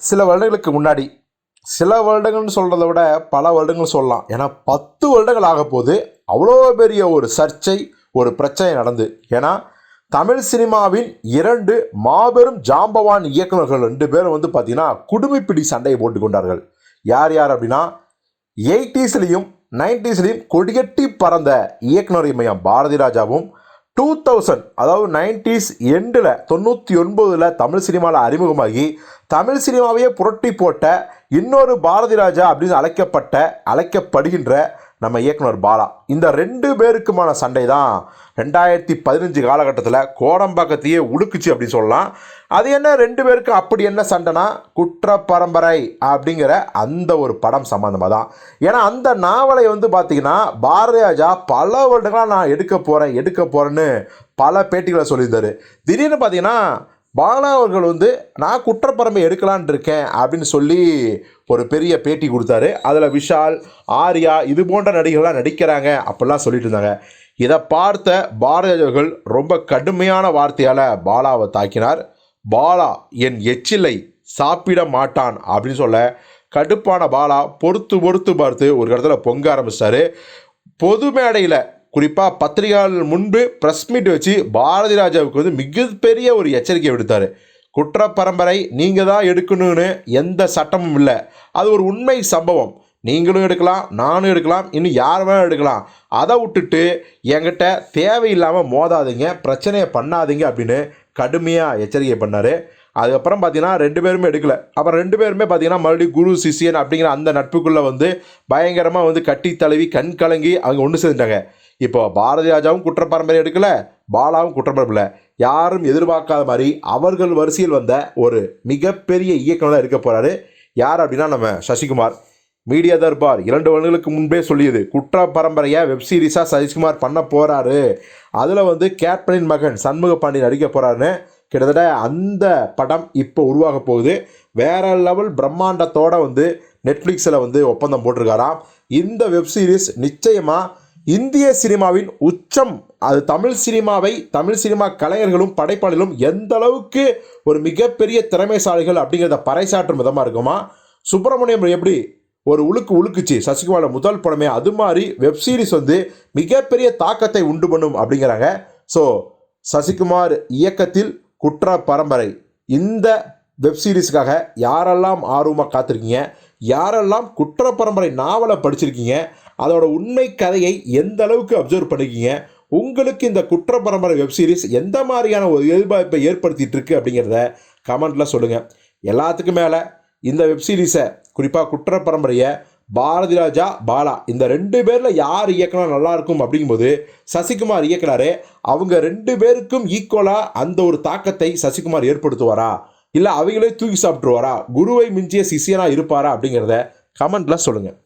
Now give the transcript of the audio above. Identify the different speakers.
Speaker 1: சில வருடங்களுக்கு முன்னாடி சில வருடங்கள்னு சொல்கிறத விட பல வருடங்கள் சொல்லலாம். ஏன்னா பத்து வருடங்கள் ஆக போது அவ்வளோ பெரிய ஒரு சர்ச்சை ஒரு பிரச்சனை நடந்து. ஏன்னா தமிழ் சினிமாவின் இரண்டு மாபெரும் ஜாம்பவான் இயக்குனர்கள் ரெண்டு பேரும் வந்து பார்த்திங்கன்னா குடுமிப்பிடி சண்டையை போட்டு கொண்டார்கள். யார் யார் அப்படின்னா எயிட்டிஸ்லேயும் நைன்டிஸ்லேயும் கொடிகட்டி பறந்த இயக்குனர் இமயம் பாரதி ராஜாவும் டூ தௌசண்ட் அதாவது நைன்டிஸ் எண்டில் தொண்ணூற்றி ஒன்பதில் தமிழ் சினிமாவில் அறிமுகமாகி தமிழ் சினிமாவையே புரட்டி போட்ட இன்னொரு பாரதி ராஜா அப்படின்னு அழைக்கப்பட்ட அழைக்கப்படுகின்ற நம்ம இயக்குனர் பாலா. இந்த ரெண்டு பேருக்குமான சண்டை தான் ரெண்டாயிரத்தி பதினஞ்சு காலகட்டத்தில் கோடம்பாக்கத்தையே உடுக்குச்சு அப்படின்னு சொல்லலாம். அது என்ன? ரெண்டு பேருக்கு அப்படி என்ன சண்டைனா குற்ற பரம்பரை அப்படிங்கிற அந்த ஒரு படம் சம்மந்தமாக தான் ஏன்னா அந்த நாவலை வந்து பார்த்திங்கன்னா பாரதி ராஜா பல வருடங்களாக நான் எடுக்க போகிறேன் எடுக்க போகிறேன்னு பல பேட்டிகளை சொல்லியிருந்தார். திடீர்னு பார்த்தீங்கன்னா பாலா அவர்கள் வந்து நான் குற்றப்பரம்பை எடுக்கலான் இருக்கேன் அப்படின்னு சொல்லி ஒரு பெரிய பேட்டி கொடுத்தாரு. அதில் விஷால் ஆர்யா இது போன்ற நடிகர்கள்லாம் நடிக்கிறாங்க அப்படிலாம் சொல்லிட்டு இருந்தாங்க. இதை பார்த்த பாரதியர்கள் ரொம்ப கடுமையான வார்த்தையால் பாலாவை தாக்கினார். பாலா என் எச்சிலை சாப்பிட மாட்டான் அப்படின்னு சொல்ல கடுப்பான பாலா பொறுத்து பொறுத்து பார்த்து ஒரு இடத்துல பொங்க ஆரம்பிச்சிட்டாரு. பொது மேடையில் குறிப்பாக பத்திரிகைகள் முன்பு ப்ரெஸ் மீட் வச்சு பாரதி ராஜாவுக்கு வந்து மிகப்பெரிய ஒரு எச்சரிக்கை விடுத்தார். குற்ற பரம்பரை நீங்கள் தான் எடுக்கணும்னு எந்த சட்டமும் இல்லை. அது ஒரு உண்மை சம்பவம். நீங்களும் எடுக்கலாம் நானும் எடுக்கலாம் இன்னும் யார் வேணாலும் எடுக்கலாம். அதை விட்டுட்டு என்கிட்ட தேவையில்லாமல் மோதாதீங்க பிரச்சனையை பண்ணாதீங்க அப்படின்னு கடுமையாக எச்சரிக்கை பண்ணார். அதுக்கப்புறம் பார்த்தீங்கன்னா ரெண்டு பேருமே எடுக்கல. அப்புறம் ரெண்டு பேருமே பார்த்தீங்கன்னா மறுபடியும் குரு சிஷியன் அப்படிங்கிற அந்த நட்புக்குள்ளே வந்து பயங்கரமாக வந்து கட்டி தழுவி கண் கலங்கி அவங்க ஒன்று சேர்ந்துட்டாங்க. இப்போ பாரதி ராஜாவும் குற்றப்பரம்பரை எடுக்கல பாலாவும் குற்றப்பரம்பரை யாரும் எதிர்பார்க்காத மாதிரி அவர்கள் வரிசையில் வந்த ஒரு மிகப்பெரிய இயக்குனர் இருக்க போகிறாரு யார் அப்படின்னா நம்ம சசிகுமார். மீடியா தர்பார் இரண்டு வருடங்களுக்கு முன்பே சொல்லியது குற்ற பரம்பரையை வெப்சீரிஸாக சசிகுமார் பண்ண போகிறாரு அதில் வந்து கேப்டனின் மகன் சண்முக பாண்டியன் நடிக்க போகிறாருன்னு கிட்டத்தட்ட அந்த படம் இப்போ உருவாக போகுது. வேற லெவல் பிரம்மாண்டத்தோடு வந்து நெட்ஃப்ளிக்ஸில் வந்து ஒப்பந்தம் போட்டிருக்காராம். இந்த வெப்சீரிஸ் நிச்சயமாக இந்திய சினிமாவின் உச்சம். அது தமிழ் சினிமாவை தமிழ் சினிமா கலைஞர்களும் படைப்பாளிகளும் எந்த அளவுக்கு ஒரு மிகப்பெரிய திறமைசாலிகள் அப்படிங்கிறத பறைசாற்றும் விதமாக இருக்குமா? சுப்பிரமணியம் எப்படி ஒரு உழுக்கு உழுக்குச்சு சசிகுமாரோட முதல் படமே அது மாதிரி வெப் சீரிஸ் வந்து மிகப்பெரிய தாக்கத்தை உண்டு பண்ணும் அப்படிங்கிறாங்க. ஸோ சசிகுமார் இயக்கத்தில் குற்ற பரம்பரை இந்த வெப் சீரிஸுக்காக யாரெல்லாம் ஆர்வமாக காத்திருக்கீங்க? யாரெல்லாம் குற்ற பரம்பரை நாவலை படிச்சிருக்கீங்க? அதோட உண்மை கதையை எந்த அளவுக்கு அப்சர்வ் பண்ணிருக்கீங்க உங்களுக்கு இந்த குற்ற பரம்பரை வெப் சீரிஸ் எந்த மாதிரியான ஒரு எதிர்பார்ப்பை ஏற்படுத்திட்டு இருக்கு அப்படிங்கிறத கமெண்ட்டில் சொல்லுங்கள் எல்லாத்துக்கும் மேலே இந்த வெப் சீரிஸை குறிப்பாக குற்ற பரம்பரையை பாரதி ராஜா பாலா இந்த ரெண்டு பேரில் யார் இயக்கினா நல்லாயிருக்கும் அப்படிங்கும்போது சசிகுமார் இயக்குனாரு. அவங்க ரெண்டு பேருக்கும் ஈக்குவலாக அந்த ஒரு தாக்கத்தை சசிகுமார் ஏற்படுத்துவாரா? இல்லை அவங்களே தூக்கி சாப்பிட்ருவாரா குருவை மிஞ்சிய சிஷியனாக இருப்பாரா அப்படிங்கிறத கமெண்ட்டில் சொல்லுங்கள்